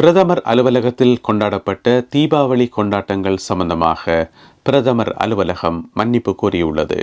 பிரதமர் அலுவலகத்தில் கொண்டாடப்பட்ட தீபாவளி கொண்டாட்டங்கள் சம்பந்தமாக பிரதமர் அலுவலகம் மன்னிப்பு கோரியுள்ளது.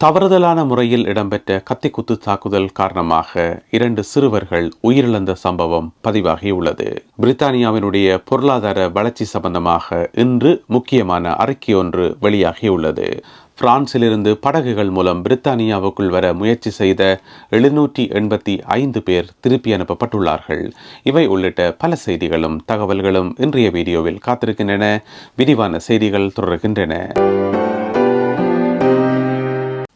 தவறுதலான முறையில் இடம்பெற்ற கத்திக்குத்து தாக்குதல் காரணமாக இரண்டு சிறுவர்கள் உயிரிழந்த சம்பவம் பதிவாகியுள்ளது. பிரித்தானியாவினுடைய பொருளாதார வளர்ச்சி சம்பந்தமாக இன்று முக்கியமான அறிக்கை ஒன்று வெளியாகியுள்ளது. பிரான்சிலிருந்து படகுகள் மூலம் பிரித்தானியாவுக்குள் வர முயற்சி செய்த எழுநூற்றி எண்பத்தி ஐந்து பேர் திருப்பி அனுப்பப்பட்டுள்ளார்கள். இவை உள்ளிட்ட பல செய்திகளும் தகவல்களும் இன்றைய வீடியோவில் காத்திருக்கின்றன. விரிவான செய்திகள் தொடர்கின்றன.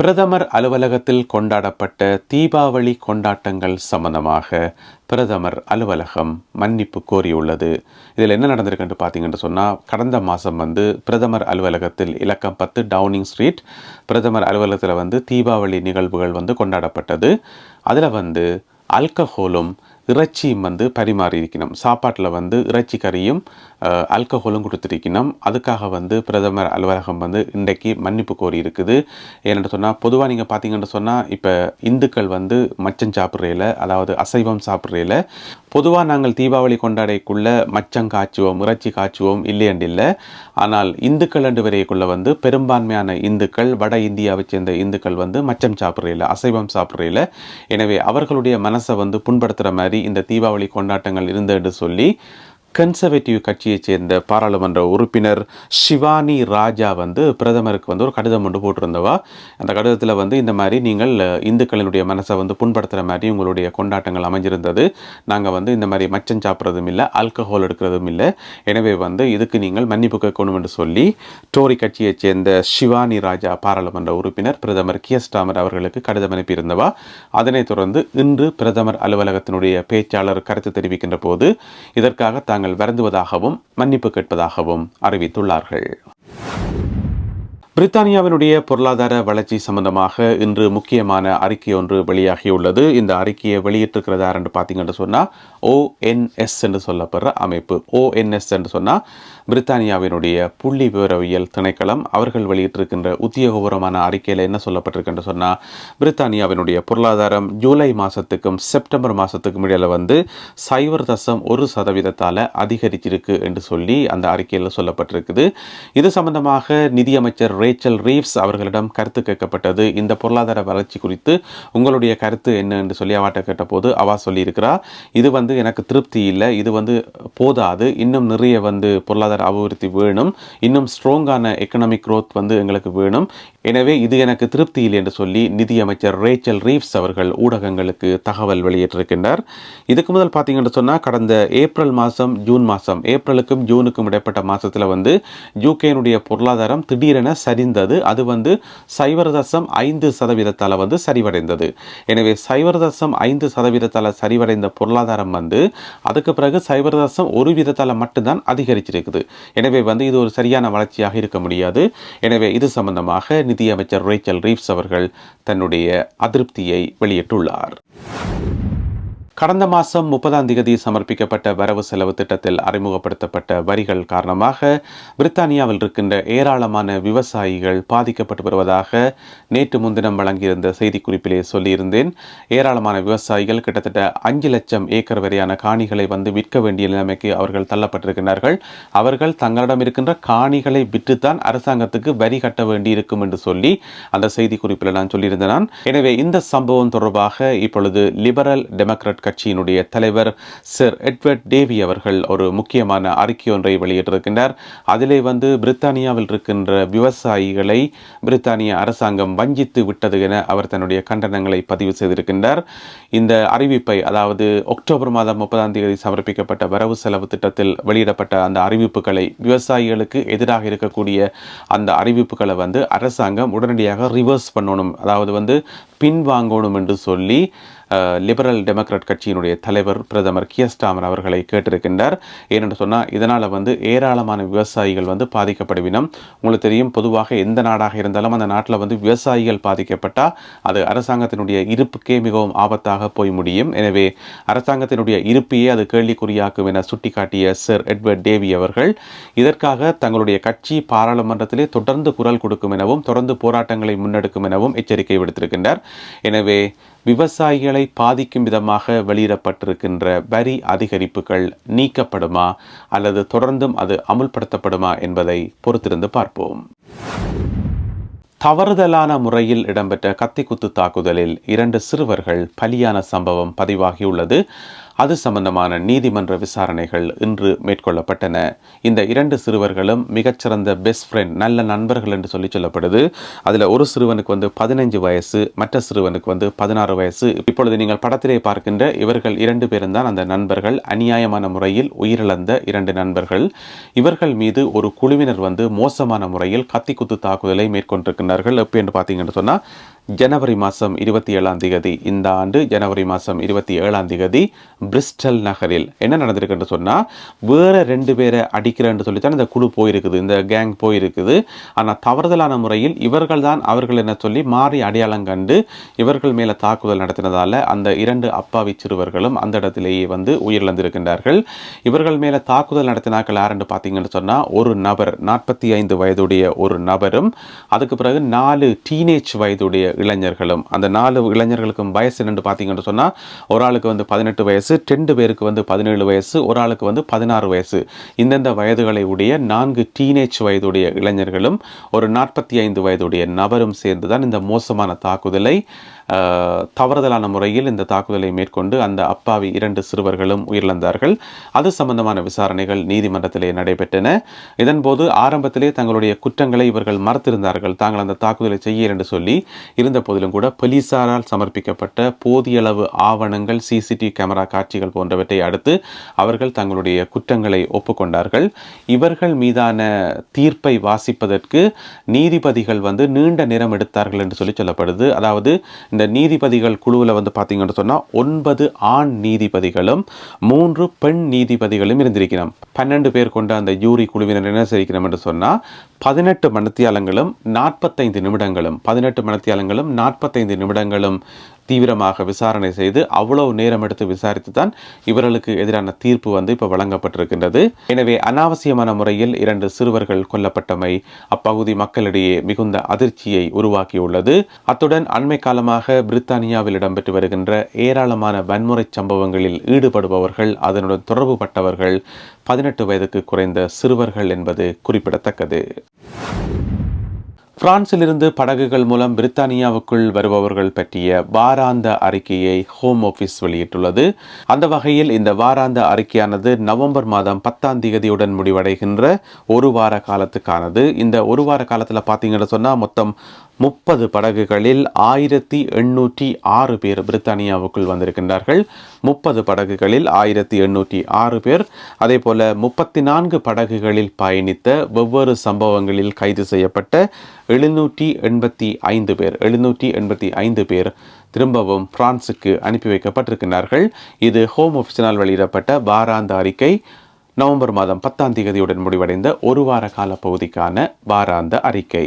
பிரதமர் அலுவலகத்தில் கொண்டாடப்பட்ட தீபாவளி கொண்டாட்டங்கள் சம்பந்தமாக பிரதமர் அலுவலகம் மன்னிப்பு கோரியுள்ளது. இதில் என்ன நடந்திருக்குன்னு பார்த்தீங்கன்னு சொன்னால் கடந்த மாதம் வந்து பிரதமர் அலுவலகத்தில் இலக்கம் பத்து டவுனிங் ஸ்ட்ரீட் பிரதமர் அலுவலகத்தில் வந்து தீபாவளி நிகழ்வுகள் வந்து கொண்டாடப்பட்டது. அதில் வந்து அல்கஹோலும் இறைச்சியும் வந்து பரிமாறி இருக்கணும் சாப்பாட்டில் வந்து இறைச்சி கறியும் அல்கஹோலும் கொடுத்துருக்கணும். அதுக்காக வந்து பிரதமர் அலுவலகம் வந்து இன்றைக்கு மன்னிப்பு கோரி இருக்குது. ஏன்னு சொன்னால் பொதுவாக நீங்கள் பார்த்தீங்கன்னு சொன்னால் இப்போ இந்துக்கள் வந்து மச்சம் சாப்பிட்றையில அதாவது அசைவம் சாப்பிட்றையில பொதுவாக நாங்கள் தீபாவளி கொண்டாடைக்குள்ள மச்சம் காய்ச்சுவோம் இறைச்சி காய்ச்சுவோம் இல்லையண்டு இல்லை. ஆனால் இந்துக்கள் ரெண்டு வரைக்குள்ள வந்து பெரும்பான்மையான இந்துக்கள் வட இந்தியாவை சேர்ந்த இந்துக்கள் வந்து மச்சம் சாப்பிட்றையில அசைவம் சாப்பிட்றையில எனவே அவர்களுடைய மனசை வந்து புண்படுத்துகிற மாதிரி இந்த தீபாவளி கொண்டாட்டங்கள் இருந்தது சொல்லி கன்சர்வேட்டிவ் கட்சியைச் சேர்ந்த பாராளுமன்ற உறுப்பினர் சிவானி ராஜா வந்து பிரதமருக்கு வந்து ஒரு கடிதம் ஒன்று போட்டிருந்தவா? அந்த கடிதத்தில் வந்து இந்த மாதிரி நீங்கள் இந்துக்களினுடைய மனசை வந்து புண்படுத்துகிற மாதிரி உங்களுடைய கொண்டாட்டங்கள் அமைஞ்சிருந்தது. நாங்கள் வந்து இந்த மாதிரி மச்சம் சாப்பிட்றதும் இல்லை ஆல்கஹால் எடுக்கிறதும் இல்லை. எனவே வந்து இதுக்கு நீங்கள் மன்னிப்பு கேட்கணும் என்று சொல்லி டோரி கட்சியைச் சேர்ந்த சிவானி ராஜா பாராளுமன்ற உறுப்பினர் பிரதமர் கியஸ்டாமர் அவர்களுக்கு கடிதம் அனுப்பியிருந்தவா? அதனைத் தொடர்ந்து இன்று பிரதமர் அலுவலகத்தினுடைய பேச்சாளர் கருத்து தெரிவிக்கின்ற போது இதற்காக தாங்கள் தாங்கள் வருந்துவதாகவும் மன்னிப்பு கேட்பதாகவும் அறிவித்துள்ளார்கள். பிரித்தானியாவினுடைய பொருளாதார வளர்ச்சி சம்பந்தமாக இன்று முக்கியமான அறிக்கை ஒன்று வெளியாகியுள்ளது. இந்த அறிக்கையை வெளியிட்டிருக்கிறதா என்று பார்த்தீங்கன்னு சொன்னால் ஓஎன்எஸ் என்று சொல்லப்படுற அமைப்பு. ஓஎன்எஸ் என்று சொன்னால் பிரித்தானியாவினுடைய புள்ளி விவரவியல் திணைக்களம் அவர்கள் வெளியிட்டிருக்கின்ற உத்தியோகபூர்வமான அறிக்கையில் என்ன சொல்லப்பட்டிருக்குன்னு சொன்னால் பிரித்தானியாவினுடைய பொருளாதாரம் ஜூலை மாதத்துக்கும் செப்டம்பர் மாதத்துக்கும் இடையில வந்து சைவர் தசம் ஒரு சதவீதத்தால் அதிகரிச்சிருக்கு என்று சொல்லி அந்த அறிக்கையில் சொல்லப்பட்டிருக்குது. இது சம்பந்தமாக நிதியமைச்சர் ரேச்சல் ரீவ்ஸ் அவர்களிடம் கருத்து கேட்கப்பட்டது. இந்த பொருளாதார வளர்ச்சி குறித்து உங்களுடைய கருத்து என்ன என்று சொல்லி அவாட்ட கேட்டபோது அவா சொல்லியிருக்கிறா இது வந்து எனக்கு திருப்தி இல்லை இது வந்து போதாது இன்னும் நிறைய வந்து பொருளாதார அபிவிருத்தி வேணும். இன்னும் ஸ்ட்ராங்கான எக்கனாமிக் க்ரோத் வந்து எங்களுக்கு வேணும். எனவே இது எனக்கு திருப்தி இல்லை என்று சொல்லி நிதியமைச்சர் ரேச்சல் ரீவ்ஸ் அவர்கள் ஊடகங்களுக்கு தகவல் வெளியிட்டிருக்கின்றார். இதுக்கு முதல் பார்த்தீங்கன்னு சொன்னால் கடந்த ஏப்ரல் மாதம் ஜூன் மாதம் ஏப்ரலுக்கும் ஜூனுக்கும் இடைப்பட்ட மாதத்தில் வந்து யூகேனுடைய பொருளாதாரம் திடீரென சரிந்தது. அது வந்து சைவர் தசம் ஐந்து சதவீதத்தால் வந்து சரிவடைந்தது. எனவே சைவர் தசம் ஐந்து சதவீதத்தால் சரிவடைந்த பொருளாதாரம் வந்து அதுக்கு பிறகு சைவர் தசம் ஒரு வீதத்தால் மட்டும்தான் அதிகரிச்சிருக்குது. எனவே வந்து இது ஒரு சரியான வளர்ச்சியாக இருக்க முடியாது. எனவே இது சம்பந்தமாக நிதியமைச்சர் ரேச்சல் ரீவ்ஸ் அவர்கள் தன்னுடைய அதிருப்தியை வெளியிட்டுள்ளார். கடந்த மாதம் முப்பதாம் தேதி சமர்ப்பிக்கப்பட்ட வரவு செலவு திட்டத்தில் அறிமுகப்படுத்தப்பட்ட வரிகள் காரணமாக பிரித்தானியாவில் இருக்கின்ற ஏராளமான விவசாயிகள் பாதிக்கப்பட்டு வருவதாக நேற்று முன்தினம் வழங்கியிருந்த செய்திக்குறிப்பிலே சொல்லியிருந்தேன். ஏராளமான விவசாயிகள் கிட்டத்தட்ட அஞ்சு லட்சம் ஏக்கர் வரையான காணிகளை வந்து விற்க வேண்டிய நிலைமைக்கு அவர்கள் தள்ளப்பட்டிருக்கிறார்கள் அவர்கள் தங்களிடம் இருக்கின்ற காணிகளை விற்றுத்தான் அரசாங்கத்துக்கு வரி கட்ட வேண்டியிருக்கும் என்று சொல்லி அந்த செய்திக்குறிப்பில் நான் சொல்லியிருந்தேன். எனவே இந்த சம்பவம் தொடர்பாக இப்பொழுது லிபரல் டெமோக்ராட் கட்சியினுடைய தலைவர் சர் எட்வர்ட் டேவி அவர்கள் ஒரு முக்கியமான அறிக்கை ஒன்றை வெளியிட்டிருக்கின்றார். அதிலே வந்து பிரித்தானியாவில் இருக்கின்ற விவசாயிகளை பிரித்தானிய அரசாங்கம் வஞ்சித்து விட்டது என அவர் தன்னுடைய கண்டனங்களை பதிவு செய்திருக்கின்றார். இந்த அறிவிப்பை அதாவது அக்டோபர் மாதம் முப்பதாம் தேதி சமர்ப்பிக்கப்பட்ட வரவு செலவு திட்டத்தில் வெளியிடப்பட்ட அந்த அறிவிப்புகளை விவசாயிகளுக்கு எதிராக இருக்கக்கூடிய அந்த அறிவிப்புகளை வந்து அரசாங்கம் உடனடியாக ரிவர்ஸ் பண்ணணும் அதாவது வந்து பின்வாங்கணும் என்று சொல்லி லிபரல் டெமோக்ராட் கட்சியினுடைய தலைவர் பிரதமர் கியஸ்டாமர் அவர்களை கேட்டிருக்கின்றார். ஏனென்று சொன்னால் இதனால் வந்து ஏராளமான விவசாயிகள் வந்து பாதிக்கப்படுவினம். உங்களுக்கு தெரியும் பொதுவாக எந்த நாடாக இருந்தாலும் அந்த நாட்டில் வந்து விவசாயிகள் பாதிக்கப்பட்டால் அது அரசாங்கத்தினுடைய இருப்புக்கே மிகவும் ஆபத்தாக போய் முடியும். எனவே அரசாங்கத்தினுடைய இருப்பையே அது கேள்விக்குறியாக்கும் என சுட்டிக்காட்டிய சர் எட்வர்ட் டேவி அவர்கள் இதற்காக தங்களுடைய கட்சி பாராளுமன்றத்திலே தொடர்ந்து குரல் கொடுக்கும் எனவும் தொடர்ந்து போராட்டங்களை முன்னெடுக்கும் எனவும் எச்சரிக்கை விடுத்திருக்கின்றார். எனவே விவசாயிகளை பாதிக்கும் விதமாக வெளியிடப்பட்டிருக்கின்ற வரி அதிகரிப்புகள் நீக்கப்படுமா அல்லது தொடர்ந்தும் அது அமுல்படுத்தப்படுமா என்பதை பொறுத்திருந்து பார்ப்போம். தவறுதலான முறையில் இடம்பெற்ற கத்திக்குத்து தாக்குதலில் இரண்டு சிறுவர்கள் பலியான சம்பவம் பதிவாகியுள்ளது. அது சம்பந்தமான நீதிமன்ற விசாரணைகள் இன்று மேற்கொள்ளப்பட்டன. இந்த இரண்டு சிறுவர்களும் மிகச்சிறந்த பெஸ்ட் ஃப்ரெண்ட் நல்ல நண்பர்கள் என்று சொல்லி சொல்லப்படுது. அதில் ஒரு சிறுவனுக்கு வந்து பதினைஞ்சு வயசு மற்ற சிறுவனுக்கு வந்து பதினாறு வயசு. இப்பொழுது நீங்கள் படத்திலே பார்க்கின்ற இவர்கள் இரண்டு பேரும் தான் அந்த நண்பர்கள். அநியாயமான முறையில் உயிரிழந்த இரண்டு நண்பர்கள். இவர்கள் மீது ஒரு குழுவினர் வந்து மோசமான முறையில் கத்திக்குத்து தாக்குதலை மேற்கொண்டிருக்கிறார்கள் எப்போ என்று பார்த்தீங்கன்னு சொன்னால் ஜனவரி மாதம் இருபத்தி ஏழாம் தேதி இந்த ஆண்டு ஜனவரி மாதம் இருபத்தி ஏழாம் தேதி பிரிஸ்டல் நகரில். என்ன நடந்திருக்குன்னு சொன்னால் வேறு ரெண்டு பேரை அடிக்கிறேன்னு சொல்லித்தான் இந்த குழு போயிருக்குது இந்த கேங் போயிருக்குது. ஆனால் தவறுதலான முறையில் இவர்கள் தான் அவர்கள் என்ன சொல்லி மாறி அடையாளம் கண்டு இவர்கள் மேலே தாக்குதல் நடத்தினதால் அந்த இரண்டு அப்பாவி சிறுவர்களும் அந்த இடத்திலேயே வந்து உயிரிழந்திருக்கின்றார்கள். இவர்கள் மேலே தாக்குதல் நடத்தினாக்கள் யாருன்னு பார்த்தீங்கன்னு சொன்னால் ஒரு நபர் நாற்பத்தி ஐந்து வயதுடைய ஒரு நபரும் அதுக்கு பிறகு நாலு டீனேஜ் வயதுடைய இளைஞர்களும் அந்த நாலு இளைஞர்களுக்கும் வயசு என்னென்று பார்த்தீங்கன்னு சொன்னால் ஒரு ஆளுக்கு வந்து பதினெட்டு வயசு ரெண்டு பேருக்கு வந்து பதினேழு வயசு ஒரு ஆளுக்கு வந்து பதினாறு வயசு. இந்தந்த வயதுகளை உடைய நான்கு டீனேஜ் வயதுடைய இளைஞர்களும் ஒரு நாற்பத்தி ஐந்து வயதுடைய நபரும் சேர்ந்து தான் இந்த மோசமான தாக்குதலை தவறுதலான முறையில் இந்த தாக்குதலை மேற்கொண்டு அந்த அப்பாவி இரண்டு சிறுவர்களும் உயிரிழந்தார்கள். அது சம்பந்தமான விசாரணைகள் நீதிமன்றத்திலே நடைபெற்றன. இதன்போது ஆரம்பத்திலே தங்களுடைய குற்றங்களை இவர்கள் மறுத்திருந்தார்கள். தாங்கள் அந்த தாக்குதலை செய்ய என்று சொல்லி இருந்த போதிலும் கூட போலீசாரால் சமர்ப்பிக்கப்பட்ட போதிய அளவு ஆவணங்கள் சிசிடிவி கேமரா காட்சிகள் போன்றவற்றை அடுத்து அவர்கள் தங்களுடைய குற்றங்களை ஒப்புக்கொண்டார்கள். இவர்கள் மீதான தீர்ப்பை வாசிப்பதற்கு நீதிபதிகள் வந்து நீண்ட நேரம் எடுத்தார்கள் என்று சொல்லி சொல்லப்படுது. அதாவது இந்த நீதிபதிகள் குழுவில் வந்து பார்த்தீங்கன்னு சொன்னால் ஒன்பது ஆண் நீதிபதிகளும் மூன்று பெண் நீதிபதிகளும் இருந்திருக்கிறோம். பன்னெண்டு பேர் கொண்ட அந்த யூரி குழுவினர் என்ன செய்கிறோம் என்று சொன்னால் பதினெட்டு மணத்தியாலங்களும் நாற்பத்தைந்து நிமிடங்களும் பதினெட்டு மணத்தியாலங்களும் நாற்பத்தைந்து நிமிடங்களும் தீவிரமாக விசாரணை செய்து அவ்வளவு நேரம் எடுத்து விசாரித்து தான் இவர்களுக்கு எதிரான தீர்ப்பு வந்து இப்போ வழங்கப்பட்டிருக்கின்றது. எனவே அனாவசியமான முறையில் இரண்டு சிறுவர்கள் கொல்லப்பட்டமை அப்பகுதி மக்களிடையே மிகுந்த அதிர்ச்சியை உருவாக்கியுள்ளது. அத்துடன் அண்மை காலமாக பிரித்தானியாவில் இடம்பெற்று வருகின்ற ஏராளமான வன்முறை சம்பவங்களில் ஈடுபடுபவர்கள் அதனுடன் தொடர்புபட்டவர்கள் பதினெட்டு வயதுக்கு குறைந்த சிறுவர்கள் என்பது குறிப்பிடத்தக்கது. பிரான்சிலிருந்து படகுகள் மூலம் பிரித்தானியாவுக்குள் வருபவர்கள் பற்றிய வாராந்த அறிக்கையை ஹோம் ஆஃபீஸ் வெளியிட்டுள்ளது. அந்த வகையில் இந்த வாராந்த அறிக்கையானது நவம்பர் மாதம் பத்தாம் தேதியுடன் முடிவடைகின்ற ஒரு வார காலத்துக்கானது. இந்த ஒரு வார காலத்தில் பார்த்தீங்கன்னு சொன்னால் மொத்தம் முப்பது படகுகளில் ஆயிரத்தி எண்ணூற்றி ஆறு பேர் பிரித்தானியாவுக்குள் வந்திருக்கின்றார்கள். முப்பது படகுகளில் ஆயிரத்தி எண்ணூற்றி ஆறு பேர். அதே போல முப்பத்தி நான்கு படகுகளில் பயணித்த வெவ்வேறு சம்பவங்களில் கைது செய்யப்பட்ட எழுநூற்றி எண்பத்தி ஐந்து பேர் எழுநூற்றி எண்பத்தி ஐந்து பேர் திரும்பவும் பிரான்சுக்கு அனுப்பி வைக்கப்பட்டிருக்கிறார்கள் இது ஹோம் ஆஃபீஸினால் வெளியிடப்பட்ட வாராந்த அறிக்கை நவம்பர் மாதம் பத்தாம் தேதியுடன் முடிவடைந்த ஒரு வார கால பகுதிக்கான வாராந்த அறிக்கை.